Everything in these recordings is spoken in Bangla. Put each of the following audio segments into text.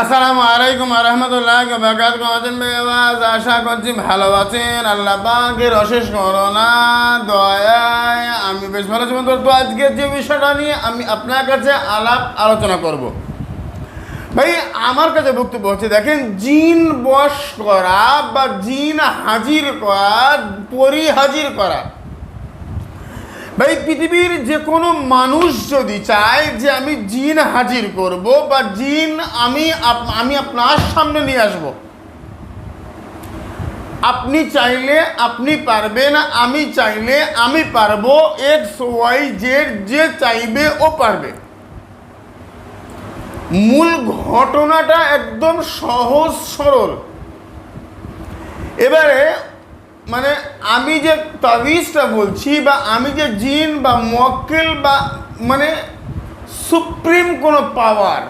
আসসালামু আলাইকুম রহমতুল্লাহ বাকাত কমাতেন বেবাজ আশা করছি ভালো আছেন। আল্লাহ পাকের অশেষ করোনা দয়ায়। আমি বেশ ভালো আছি বন্ধু। তো আজকে যে বিষয়টা নিয়ে আমি আপনার কাছে আলাপ আলোচনা করব। ভাই, আমার কাছে বক্তব্য হচ্ছে, দেখেন, জিন বশ করা বা জিন হাজির করা, পরি হাজির করা ভাই পৃথিবীর যে কোনো মানুষ যদি চায় যে আমি জিন হাজির করব বা জিন আমি আমি আপনার সামনে নিয়ে আসব। আপনি চাইলে আপনি পারবেন, আমি চাইলে আমি পারব এক্স ওয়াই জেড যে চাইবে ও পারবে। মূল ঘটনাটা একদম সহজ সরল। এবারে মানে আমি যে তাবিজটা বলছি বা আমি যে জিন বা মক্কেল বা মানে সুপ্রিম কোনো পাওয়ার,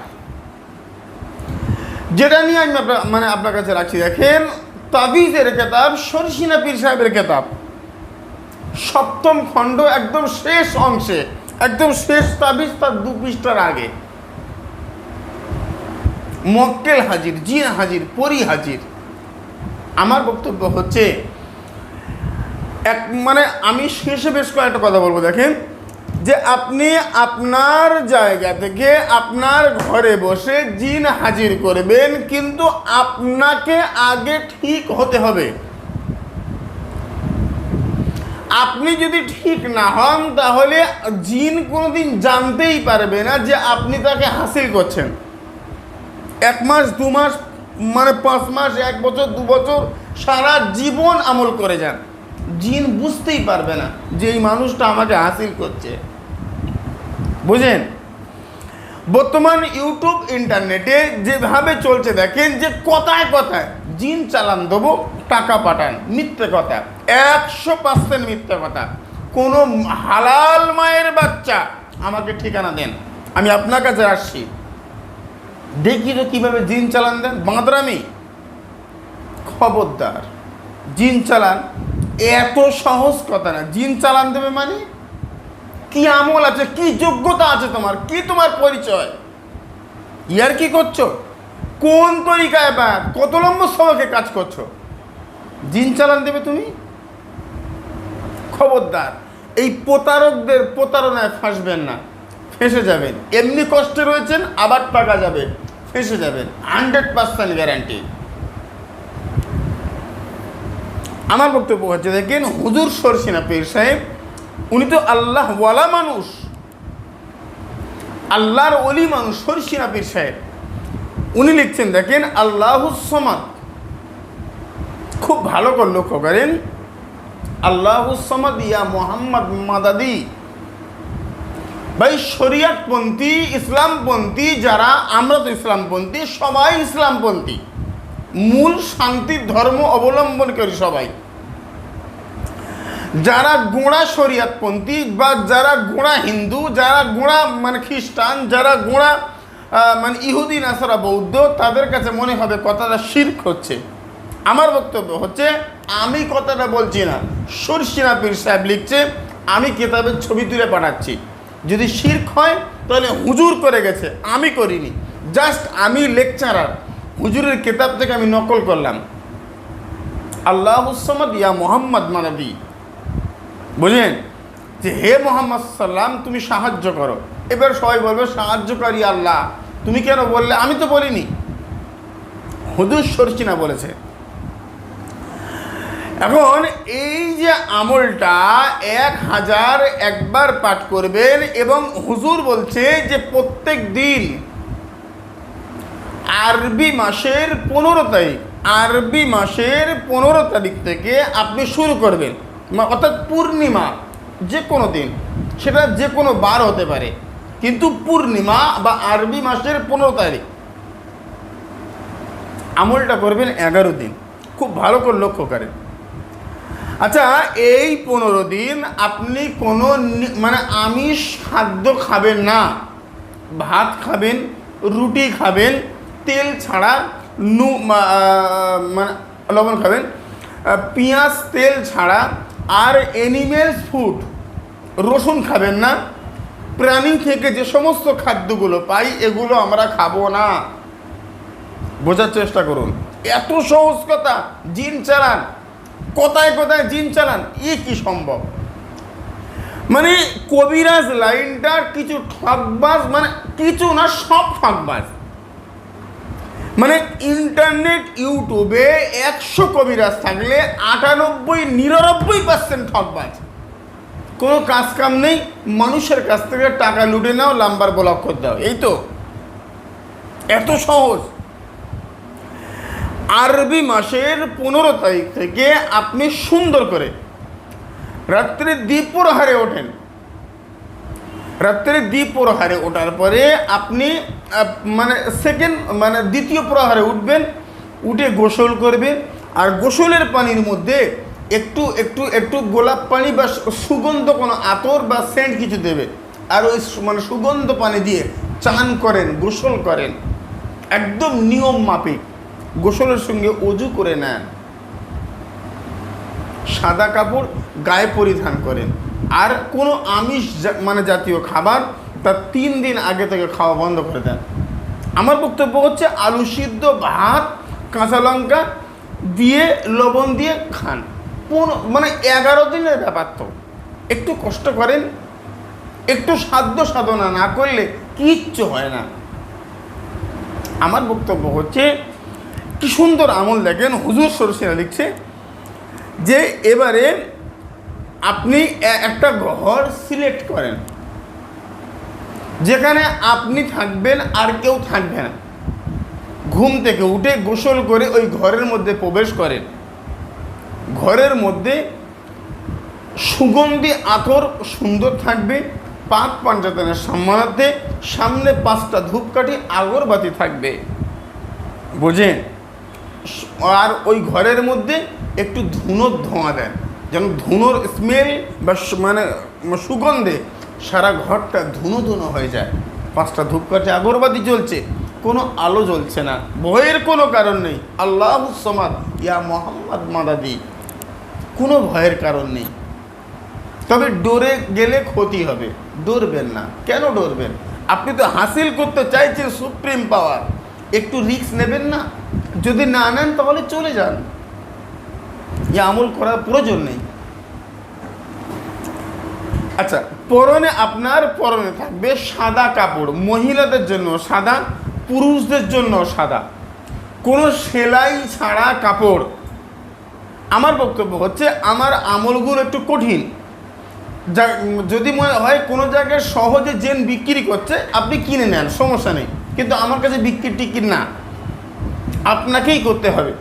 যেটা নিয়ে আমি আপনার মানে আপনার কাছে রাখছি, দেখেন, তাবিজের কেতাব সরসিনা পীর সাহেবের কেতাব। সপ্তম খণ্ড একদম শেষ অংশে, একদম শেষ তাবিজ তার দু পৃষ্ঠার আগে। মক্কেল হাজির, জিন হাজির, পরি হাজির। আমার বক্তব্য হচ্ছে এক মানে আমি শেষে বেশ কয়েকটা কথা বলব, দেখেন। যে আপনি আপনার জায়গা থেকে আপনার ঘরে বসে জিন হাজির করবেন, কিন্তু আপনাকে আগে ঠিক হতে হবে। আপনি যদি ঠিক না হন, তাহলে জিন কোনোদিন জানতেই পারবে না যে আপনি তাকে হাসিল করছেন। এক মাস, দু মাস মানে পাঁচ মাস, এক বছর, দু বছর সারা জীবন আমল করে যান। জিন বুঝতেই পারবে না যে এই মানুষটা আমাকে হাসিল করছে। বুঝেন? বর্তমান ইউটিউব ইন্টারনেটে যেভাবে চলছে, দেখেন যে কথায় কথায় জিন চালান দেবো, টাকা পাঠান, মিথ্যে কথা। একশো পার্সেন্ট মিথ্যে কথা। কোনো হালাল মায়ের বাচ্চা আমাকে ঠিকানা দেন। আমি আপনার কাছে আসছি। দেখি তো কীভাবে জিন চালান দেন। বাঁদরামি? খবরদার। জিন চালান এত সহজ কথা না। জিন চালান দেবে মানে? কি আমল আছে, কি যোগ্যতা আছে তোমার, কি তোমার পরিচয়? ইয়ার কি করছ? কোন তরিকায় বা কত লম্ব সবাকে কাজ করছ? জিন চালান দেবে তুমি? খবরদার, এই প্রতারকদের প্রতারণায় ফাঁসবেন না। ফেঁসে যাবেন। এমনি কষ্টে রয়েছেন, আবার টাকা যাবে। ফেঁসে যাবেন। হান্ড্রেড পার্সেন্ট গ্যারান্টি আমার বক্তব্য হচ্ছে দেখেন, হুজুর সরসিনা পীর সাহেব, উনি তো আল্লাহ ওয়ালা মানুষ। আল্লাহর অলি মানুষ সরসিনা পীর সাহেব। উনি লিখছেন, দেখেন, আল্লাহ আল্লাহুসমাদ খুব ভালো করে লক্ষ্য করেন, আল্লাহ আল্লাহুসমাদ ইয়া মোহাম্মদ মাদাদি। ভাই, শরিয়াতপন্থী, ইসলামপন্থী, যারা, আমরা তো ইসলামপন্থী, সবাই ইসলামপন্থী। মূল শান্তির ধর্ম অবলম্বন করি সবাই। যারা গোড়া শরিয়াতপন্থী বা যারা গোড়া হিন্দু, যারা গোড়া মানে খ্রিস্টান, যারা গোড়া মানে ইহুদি, নাসারা, বৌদ্ধ, তাদের কাছে মনে হবে কথাটা শির্ক হচ্ছে। আমার বক্তব্য হচ্ছে, আমি কথাটা বলছি না সরসিনা পীর সাহেব লিখছে, আমি কেতাবের ছবি তুলে পাঠাচ্ছি। যদি শির্ক হয়, তাহলে হুজুর করে গেছে, আমি করিনি। জাস্ট আমি লেকচারার। হুজুরের কেতাব থেকে আমি নকল করলাম। আল্লাহ ইয়া মোহাম্মদ মানাবি বুঝলেন? যে হে মোহাম্মদ সাল্লাম, তুমি সাহায্য করো। এবার সবাই বলবে, সাহায্যকারী আল্লাহ। তুমি কেন বললে? আমি তো বলিনি। হুদুর সরচিনা বলেছে। এখন এই যে আমলটা এক হাজার একবার পাঠ করবেন এবং হুজুর বলছে যে প্রত্যেক দিন আরবি মাসের পনেরো তারিখ, আরবি মাসের পনেরো তারিখ থেকে আপনি শুরু করবেন। অর্থাৎ পূর্ণিমা যে কোনো দিন, সেটা যে কোনো বার হতে পারে। কিন্তু পূর্ণিমা বা আরবি মাসের পনেরো তারিখ, আমলটা করবেন এগারো দিন। খুব ভালো করে লক্ষ্য করেন। আচ্ছা এই পনেরো দিন আপনি কোনো মানে আমিষ খাদ্য খাবেন না। ভাত খাবেন, রুটি খাবেন তেল ছাড়া নু মানে লবণ খাবেন। পেঁয়াজ, তেল ছাড়া আর অ্যানিমেলস ফুড, রসুন খাবেন না। প্রাণী থেকে যে সমস্ত খাদ্যগুলো পাই, এগুলো আমরা খাব না। বোঝার চেষ্টা করুন। এত সহজ কথা, জিন চালান। কোথায় কোথায় জিন চালান? ই কি সম্ভব? মানে কবিরাজ লাইনটার কিছু ঠকবাজ মানে কিছু না, সব ঠকবাজ মানে ইন্টারনেট, ইউটিউবে একশো কবিরাজ থাকলে আটানব্বই, নিরানব্বই পার্সেন্ট ঠকবাজ কোনো কাজ কাম নেই, মানুষের কাছ থেকে টাকা লুটে নাও লাম্বার ব্লক করে দাও, এই তো। এত সহজ। আরবি মাসের পনেরো তারিখ থেকে আপনি সুন্দর করে রাত্রে দ্বীপরহারে ওঠেন। রাত্রে দ্বীপরহারে ওঠার পরে আপনি মানে সেকেন্ড মানে দ্বিতীয় প্রহারে উঠবেন, উঠে গোসল করবেন, আর গোসলের পানির মধ্যে একটু একটু একটু গোলাপ পানি বা সুগন্ধ কোনো আতর বা সেন্ট কিছু দেবে। আর ওই মানে সুগন্ধ পানি দিয়ে চান করেন, গোসল করেন। একদম নিয়ম মাফিক। গোসলের সঙ্গে অজু করে নেন। সাদা কাপড় গায়ে পরিধান করেন। আর কোনো আমিষ মানে জাতীয় খাবার তার তিন দিন আগে থেকে খাওয়া বন্ধ করে দেন। আমার বক্তব্য হচ্ছে আলু সিদ্ধ, ভাত, কাঁচা লঙ্কা দিয়ে, লবণ দিয়ে খান। পনেরো মানে এগারো দিনের ব্যাপার তো। একটু কষ্ট করেন, একটু সাধ্য সাধনা না করলে কিচ্ছু হয় না। আমার বক্তব্য হচ্ছে, কি সুন্দর আমল দেখেন, হুজুর সরসিনা লিখছে যে এবারে আপনি একটা ঘর সিলেক্ট করেন। যেখানে আপনি থাকবেন আর কেউ থাকবে না। ঘুম থেকে উঠে গোসল করে ওই ঘরের মধ্যে প্রবেশ করেন। ঘরের মধ্যে সুগন্ধি আতর সুন্দর থাকবে, পাক পাঞ্জাতনের সম্মানার্থে সামনে পাঁচটা ধূপকাঠি আগরবাতি থাকবে। বুঝেন আর ওই ঘরের মধ্যে একটু ধুনোর ধোঁয়া দেন, যেন ধুনোর স্মেল বা মানে সুগন্ধে সারা ঘরটা ধুনো ধুনো হয়ে যায়। পাঁচটা ধূপকাঠি আগরবাতি জ্বলছে, কোনো আলো জ্বলছে না। ভয়ের কোনো কারণ নেই। আল্লাহ সমাদ, ইয়া মোহাম্মদ মাদাদি কোনো ভয়ের কারণ নেই। তবে ডরে গেলে ক্ষতি হবে। ডরবেন না। কেন ডরবেন? আপনি তো হাসিল করতে চাইছেন সুপ্রিম পাওয়ার। একটু রিস্ক নেবেন না। যদি না নেন, তাহলে চলে যান। এ আমল করার প্রয়োজন নেই। আচ্ছা পরনে আপনার পরনে থাকবে সাদা কাপড়। মহিলাদের জন্য সাদা, পুরুষদের জন্য সাদা। কোনো সেলাই ছাড়া কাপড়। আমার বক্তব্য হচ্ছে, আমার আমলগুলো একটু কঠিন। যা, যদি মনে হয় কোনো জায়গায় সহজে জেন বিক্রি করছে, আপনি কিনে নেন, সমস্যা নেই। কিন্তু আমার কাছে বিক্রি টিকিট না। আপনাকেই করতে হবে।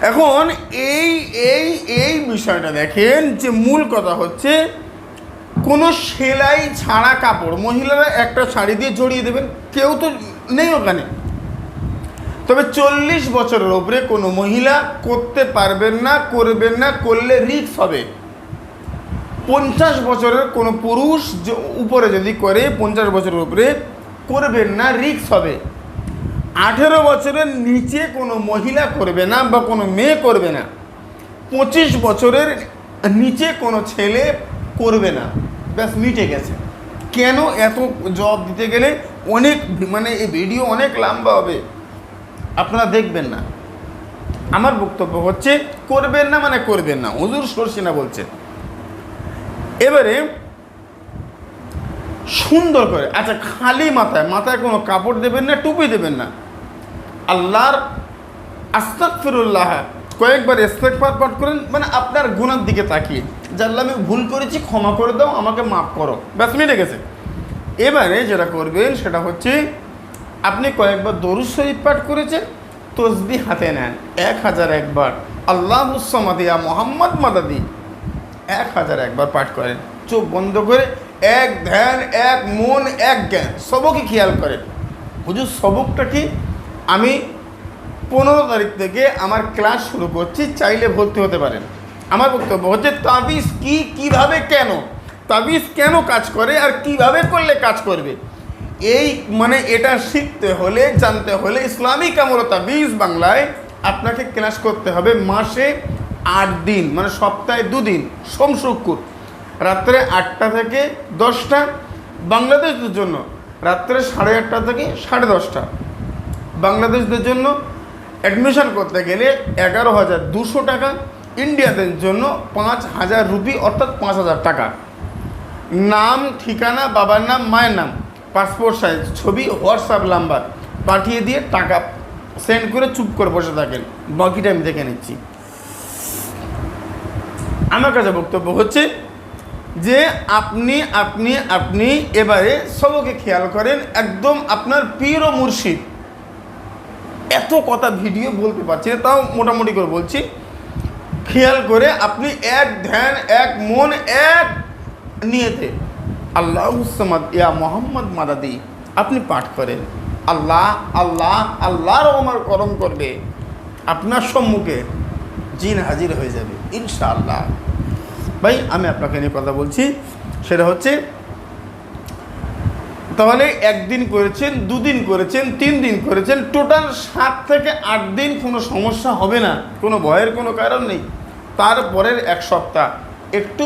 এখন এই এই এই বিষয়টা দেখেন যে মূল কথা হচ্ছে কোনো সেলাই ছাড়া কাপড়, মহিলারা একটা শাড়ি দিয়ে জড়িয়ে দেবেন, কেউ তো নেই ওখানে। তবে চল্লিশ বছরের ওপরে কোনো মহিলা করতে পারবেন না, করবেন না, করলে রিক্স হবে। পঞ্চাশ বছরের কোনো পুরুষ উপরে যদি করে, পঞ্চাশ বছরের উপরে করবেন না রিক্স হবে। আঠেরো বছরের নিচে কোনো মহিলা করবে না বা কোনো মেয়ে করবে না। পঁচিশ বছরের নিচে কোনো ছেলে করবে না। ব্যাস মিটে গেছে। কেন এত জবাব দিতে গেলে অনেক মানে এই ভিডিও অনেক লম্বা হবে? আপনারা দেখবেন না। আমার বক্তব্য হচ্ছে, করবেন না মানে করবেন না। হুজুর সরসিনা বলছে। এবারে সুন্দর করে আচ্ছা খালি মাথায় মাথায় কোনো কাপড় দেবেন না, টুপি দেবেন না। আল্লাহর আস্তাক ফিরুল্লাহ কয়েকবার ইস্তেকবার পাঠ করেন মানে আপনার গুণার দিকে তাকিয়ে। জানলে আমি ভুল করেছি, ক্ষমা করে দাও, আমাকে মাফ করো। ব্যাস, মিটে গেছে। এবারে যেটা করবেন, সেটা হচ্ছে আপনি কয়েকবার দরুদ শরীফ পাঠ করেছেন, তসবি হাতে নেন। এক হাজার একবার। আল্লাহ উসমাদিয়া মোহাম্মদ মাদাদি। এক হাজার একবার পাঠ করেন। চোখ বন্ধ করে এক ধ্যান, এক মন, এক জ্ঞান, সবকে খেয়াল করেন। হুজুর, সবকটা কি? আমি পনেরো তারিখ থেকে আমার ক্লাস শুরু করছি, চাইলে ভর্তি হতে পারেন। আমার বক্তব্য হচ্ছে, তাবিজ কি, কীভাবে, কেন? তাবিজ কেন কাজ করে আর কীভাবে করলে কাজ করবে? এই মানে এটা শিখতে হলে, জানতে হলে ইসলামিক আমল তাবিজ বাংলায় আপনাকে ক্লাস করতে হবে মাসে আট দিন মানে সপ্তাহে দুদিন, সোম, শুক্র। রাত্রে আটটা থেকে দশটা বাংলাদেশের জন্য। রাত্রে সাড়ে আটটা থেকে সাড়ে দশটা। বাংলাদেশদের জন্য অ্যাডমিশন করতে গেলে এগারো হাজার দুশো টাকা ইন্ডিয়াদের জন্য পাঁচ হাজার রুপি, অর্থাৎ পাঁচ হাজার টাকা। নাম, ঠিকানা, বাবার নাম, মায়ের নাম পাসপোর্ট সাইজ ছবি হোয়াটসঅ্যাপ নাম্বার পাঠিয়ে দিয়ে টাকা সেন্ড করে চুপ করে বসে থাকেন। বাকিটা আমি দেখে নিচ্ছি। আমার কাছে বক্তব্য হচ্ছে যে আপনি আপনি আপনি এবারে সবকে খেয়াল করেন, একদম আপনার পীর ও মুর্শিদ। এত কথা ভিডিও বলতে পারছি না, তাও মোটামুটি করে বলছি। খেয়াল করে আপনি এক ধ্যান, এক মন, এক নিয়েতে। আল্লাহ উসামাদ ইয়া মোহাম্মদ মাদাদি, আপনি পাঠ করেন। আল্লাহ আল্লাহ, আল্লাহর আমার করম করবে। আপনার সম্মুখে জিন হাজির হয়ে যাবে, ইনশাআল্লাহ। ভাই, আমি আপনাকে নিয়ে কথা বলছি। সেটা হচ্ছে তাহলে একদিন করেছেন, দুদিন করেছেন তিন দিন করেছেন, টোটাল সাত থেকে আট দিন কোনো সমস্যা হবে না, কোনো ভয়ের কোনো কারণ নেই। তারপরের এক সপ্তাহ একটু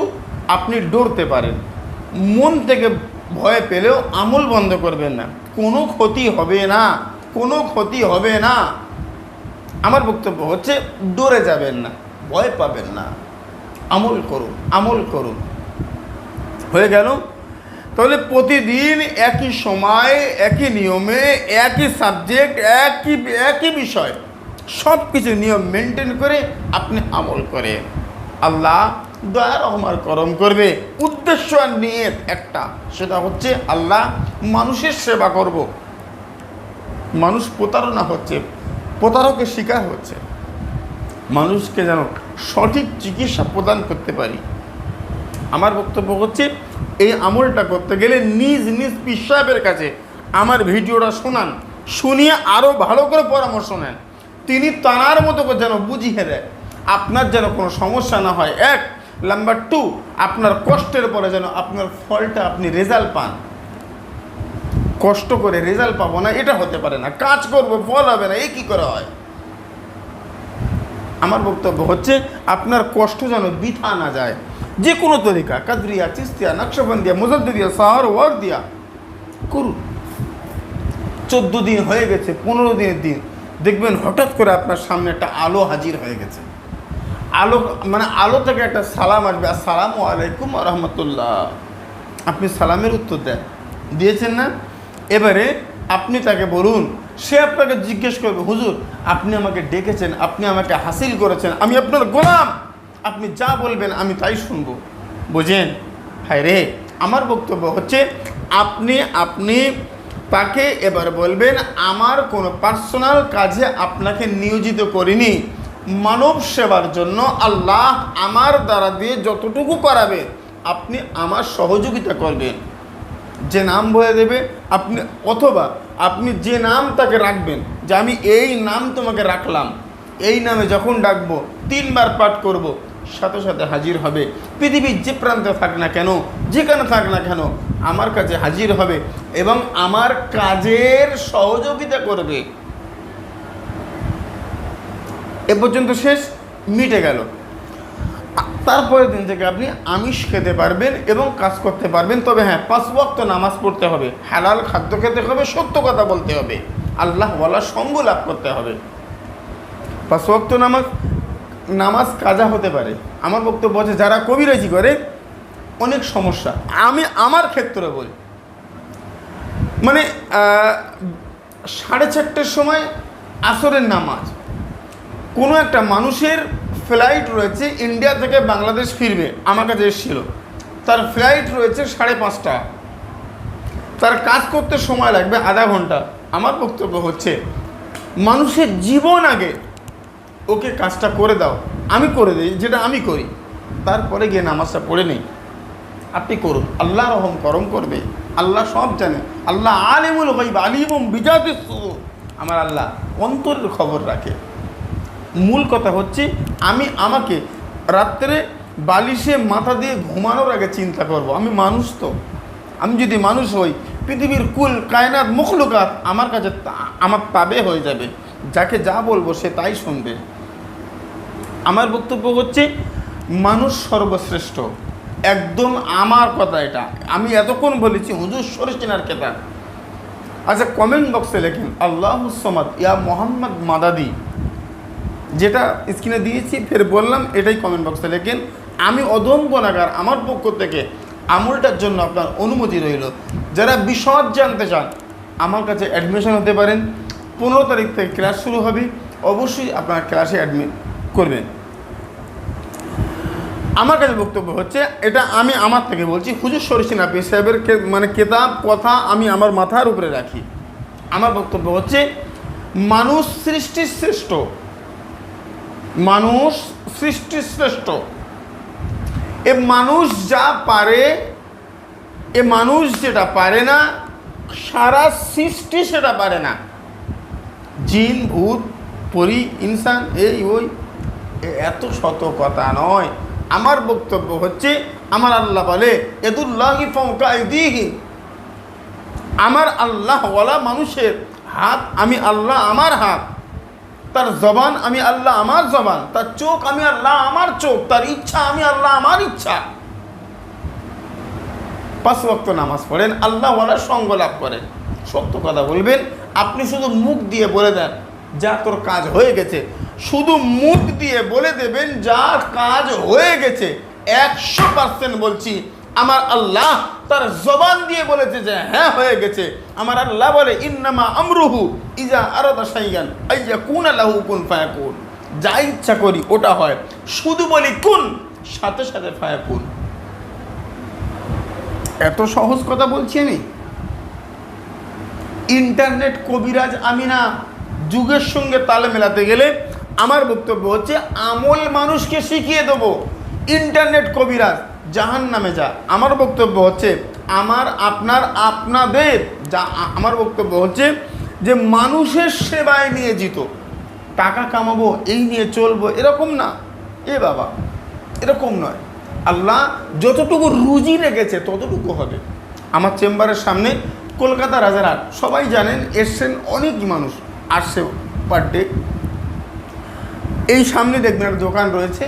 আপনি ডরতে পারেন। মন থেকে ভয় পেলেও আমল বন্ধ করবেন না। কোনো ক্ষতি হবে না, কোনো ক্ষতি হবে না। আমার বক্তব্য হচ্ছে, ডরে যাবেন না, ভয় পাবেন না। আমল করুন আমল করুন। হয়ে গেল তাহলে প্রতিদিন একই সময়, একই নিয়মে, একই সাবজেক্ট একই একই বিষয় সব কিছু নিয়ম মেনটেন করে আপনি আমল করে। আল্লাহ দয়া রহমার করম করবে। উদ্দেশ্য আর নিয়ত একটা, সেটা হচ্ছে আল্লাহ মানুষের সেবা করব। মানুষ প্রতারণা হচ্ছে, প্রতারকের শিকার হচ্ছে। মানুষকে যেন সঠিক চিকিৎসা প্রদান করতে পারি। আমার বক্তব্য হচ্ছে এই আমলটা করতে গেলে নিজ নিজ পীর সাহেবের কাছে আমার ভিডিওটা শোনান, শুনিয়ে আরও ভালো করে পরামর্শ নেন। তিনি তাঁর মতো করে যেন বুঝিয়ে দেয়। আপনার যেন কোনো সমস্যা না হয়। এক, নাম্বার টু আপনার কষ্টের পরে যেন আপনার ফলটা আপনি রেজাল্ট পান। কষ্ট করে রেজাল্ট পাবো না, এটা হতে পারে না। কাজ করব, ফল হবে না, এ কী করে হয়? আমার বক্তব্য হচ্ছে, আপনার কষ্ট যেন বৃথা না যায়। যে কোনো তরিকা, কাদরিয়া, চিস্তিয়া, নকশবন্দিয়া মুজদ্দিয়া সাহার ওয়ার দিয়া করুন। চোদ্দ দিন হয়ে গেছে, পনেরো দিনের দিন। দেখবেন হঠাৎ করে আপনার সামনে একটা আলো হাজির হয়ে গেছে। আলো মানে আলো থেকে একটা সালাম আসবে। আসসালামু আলাইকুম রহমতুল্লাহ। আপনি সালামের উত্তর দেন। দিয়েছেন না? এবারে আপনি তাকে বলুন, সে আপনাকে জিজ্ঞেস করবে, হুজুর, আপনি আমাকে ডেকেছেন, আপনি আমাকে হাসিল করেছেন, আমি আপনার গোলাম। আপনি যা বলবেন আমি তাই শুনব। বুঝেন? হায় রে, আমার বক্তব্য হচ্ছে, আপনি আপনি তাকে এবার বলবেন, আমার কোনো পার্সোনাল কাজে আপনাকে নিয়োজিত করিনি। মানব সেবার জন্য আল্লাহ আমার দ্বারা দিয়ে যতটুকু করাবে আপনি আমার সহযোগিতা করবেন। যে নাম বলে দেবে, আপনি, অথবা আপনি যে নাম তাকে রাখবেন, যে আমি এই নাম তোমাকে রাখলাম, এই নামে যখন ডাকবো, তিনবার পাঠ করব সাথে সাথে হাজির হবে। পৃথিবীর যে প্রান্তে থাক না কেন, যেখানে থাক না কেন, আমার কাছে হাজির হবে এবং আমার কাজের সহযোগিতা করবে। এ পর্যন্ত শেষ, মিটে গেল। তারপরের দিন থেকে আপনি আমিষ খেতে পারবেন এবং কাজ করতে পারবেন। তবে হ্যাঁ পাঁচ ওয়াক্ত নামাজ পড়তে হবে, হালাল খাদ্য খেতে হবে, সত্য কথা বলতে হবে। আল্লাহ বলা সঙ্গ লাভ করতে হবে। পাঁচ ওয়াক্ত নামাজ নামাজ কাজা হতে পারে। আমার বক্তব্য আছে যারা কবিরাজি করে, অনেক সমস্যা। আমি আমার ক্ষেত্রে বলি মানে সাড়ে চারটের সময় আসরের নামাজ। কোনো একটা মানুষের ফ্লাইট রয়েছে ইন্ডিয়া থেকে বাংলাদেশ ফিরবে, আমার কাছে এসেছিল। তার ফ্লাইট রয়েছে সাড়ে পাঁচটা। তার কাজ করতে সময় লাগবে আধা ঘণ্টা। আমার বক্তব্য হচ্ছে, মানুষের জীবন আগে ওকে কাজটা করে দাও। আমি করে দিই, যেটা আমি করি। তারপরে গিয়ে নামাজটা পড়ে নেই। আপনি করুন। আল্লাহ রহম করম করবে। আল্লাহ সব জানে। আল্লাহ আলিমুল গাইব আলিমুম সুদূর। আমার আল্লাহ অন্তরের খবর রাখে। মূল কথা হচ্ছে, আমি আমাকে রাত্রে বালিশে মাথা দিয়ে ঘুমানোর আগে চিন্তা করব। আমি মানুষ তো। আমি যদি মানুষ হই, পৃথিবীর কুল, কায়নাত, মুখলুকাত আমার কাছে আমার তাবে হয়ে যাবে। যাকে যা বলব সে তাই শুনবে। আমার বক্তব্য হচ্ছে, মানুষ সর্বশ্রেষ্ঠ। একদম আমার কথা এটা। আমি এতক্ষণ বলেছি, হুজুর চেনার কেতা। আচ্ছা কমেন্ট বক্সে লেখেন, আল্লাহ সমাদ, ইয়া মোহাম্মদ মাদাদি। যেটা স্ক্রিনে দিয়েছি, ফের বললাম, এটাই কমেন্ট বক্সে লেখেন, আমি অদম গুণাগার আমার পক্ষ থেকে আমলটার জন্য আপনার অনুমতি রইল। যারা বিশদ জানতে চান, আমার কাছে অ্যাডমিশন হতে পারেন। পনেরো তারিখ থেকে ক্লাস শুরু হবে। অবশ্যই আপনার ক্লাসে অ্যাডমিট করবেন আমার কাছে বক্তব্য হচ্ছে, এটা আমি আমার থেকে বলছি, হুজুর শরীফ নাপি সাহেবের মানে কেতাব, কথা আমি আমার মাথার উপরে রাখি। আমার বক্তব্য হচ্ছে, মানুষ সৃষ্টির শ্রেষ্ঠ। মানুষ সৃষ্টির শ্রেষ্ঠ। এ মানুষ যা পারে, এ মানুষ যেটা পারে না, সারা সৃষ্টি সেটা পারে না। জিন, ভূত, পরি, ইনসান, এই, ওই এত শত কথা নয়। আমার বক্তব্য হচ্ছে, আমার আল্লাহ বলে আমার আল্লাহ ওয়ালা মানুষের হাত, আমি আল্লাহ আমার হাত। তার জবান, আমি আল্লাহ আমার জবান। তার চোখ, আমি আল্লাহ আমার চোখ। তার ইচ্ছা, আমি আল্লাহ আমার ইচ্ছা। পাঁচ ওয়াক্ত নামাজ পড়েন, আল্লাহ ওয়ালার সঙ্গ লাভ করেন। সত্য কথা বলবেন, আপনি শুধু মুখ দিয়ে বলে দেন, যা তোর কাজ হয়ে গেছে শুধু মুখ দিয়ে বলে দেবেন, যা কাজ হয়ে গেছে। একশো পার্সেন্ট বলছি, আমার আল্লাহ তার জবান দিয়ে বলেছে যে হ্যাঁ হয়ে গেছে। আমার আল্লাহ বলে, ইন্নামা আমরুহু ইজা আরদা সাইয়ান আইয়া কুন আল্লাহু কুন ফায়াকুন। যা ইচ্ছা করি, ওটা হয়। শুধু বলি, কুন, সাথে সাথে ফায়াকুন। এত সহজ কথা বলছি আমি? ইন্টারনেট কবিরাজ আমি না। যুগের সঙ্গে তালে মেলাতে গেলে আমার বক্তব্য হচ্ছে, আমল মানুষকে শিখিয়ে দেবো। ইন্টারনেট কবিরাজ জাহান নামে যা। আমার বক্তব্য হচ্ছে, আমার, আপনার, আপনাদের, যা আমার বক্তব্য হচ্ছে যে, মানুষের সেবায় নিয়ে জিত টাকা কামাবো, এই নিয়ে চলবো, এরকম না। এ বাবা, এরকম নয়। আল্লাহ যতটুকু রুজি রেখেছে, ততটুকু হবে। আমার চেম্বারের সামনে কলকাতা রাজারহাট সবাই জানেন, এসছেন অনেক মানুষ আসছে পার ডে এই সামনে দেখবেন একটা দোকান রয়েছে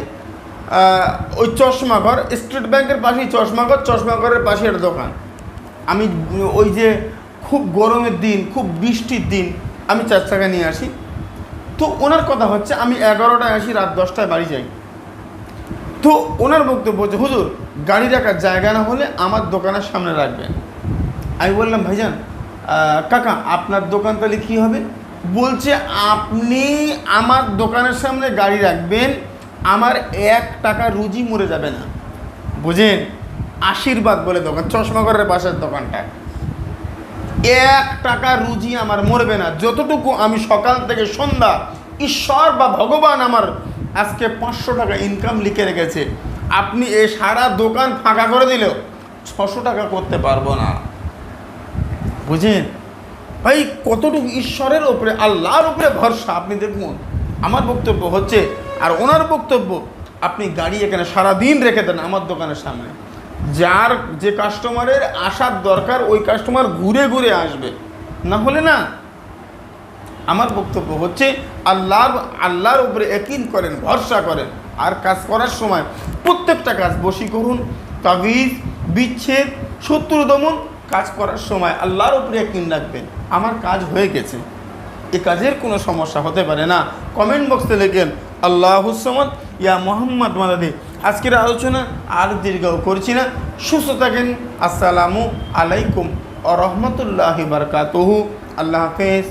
ওই চশমাঘর স্টেট ব্যাংকের পাশেই চশমাঘর চশমাঘরের পাশে একটা দোকান। আমি, ওই যে খুব গরমের দিন, খুব বৃষ্টির দিন, আমি চার চাকা নিয়ে আসি। তো ওনার কথা হচ্ছে, আমি এগারোটায় আসি, রাত দশটায় বাড়ি যাই। তো ওনার বক্তব্য হচ্ছে, হুজুর, গাড়ি রাখার জায়গা না হলে আমার দোকানের সামনে রাখবেন। আমি বললাম, ভাইজান কাকা, আপনার দোকান তাহলে কী হবে? বলছে, আপনি আমার দোকানের সামনে গাড়ি রাখবেন, আমার এক টাকা রুজি মরে যাবে না। বুঝেন? আশীর্বাদ বলে দোকান চশমাঘরের পাশের দোকানটা। এক টাকা রুজি আমার মরবে না। যতটুকু আমি সকাল থেকে সন্ধ্যা ঈশ্বর বা ভগবান আমার আজকে পাঁচশো টাকা ইনকাম লিখে রেখেছে, আপনি এ সারা দোকান ফাঁকা করে দিলেও ছশো টাকা করতে পারব না। বুঝেন? ভাই, কতটুকু ঈশ্বরের উপরে, আল্লাহর উপরে ভরসা? আপনি দেখুন, আমার বক্তব্য হচ্ছে, আর ওনার বক্তব্য, আপনি গাড়ি এখানে সারা দিন রেখে দেন আমার দোকানের সামনে। যার যে কাস্টমারের আসার দরকার, ওই কাস্টমার ঘুরে ঘুরে আসবে। না হলে না। আমার বক্তব্য হচ্ছে, আল্লাহর আল্লাহর উপরে একিন করেন, ভরসা করেন। আর কাজ করার সময় প্রত্যেকটা কাজ বসি করুন। তাবিজ, বিচ্ছেদ শত্রু দমন কাজ করার সময় আল্লাহর উপরে একদিন রাখবেন। আমার কাজ হয়ে গেছে। এ কাজের কোনো সমস্যা হতে পারে না। কমেন্ট বক্সে লেখেন, আল্লাহ হুসমান ইয়া মোহাম্মদ মাদাদি আজকের আলোচনা আর দীর্ঘ করছি না। সুস্থ থাকেন। আসসালামু আলাইকুম আ রহমতুল্লাহ বারকাতহু। আল্লাহ হাফেজ।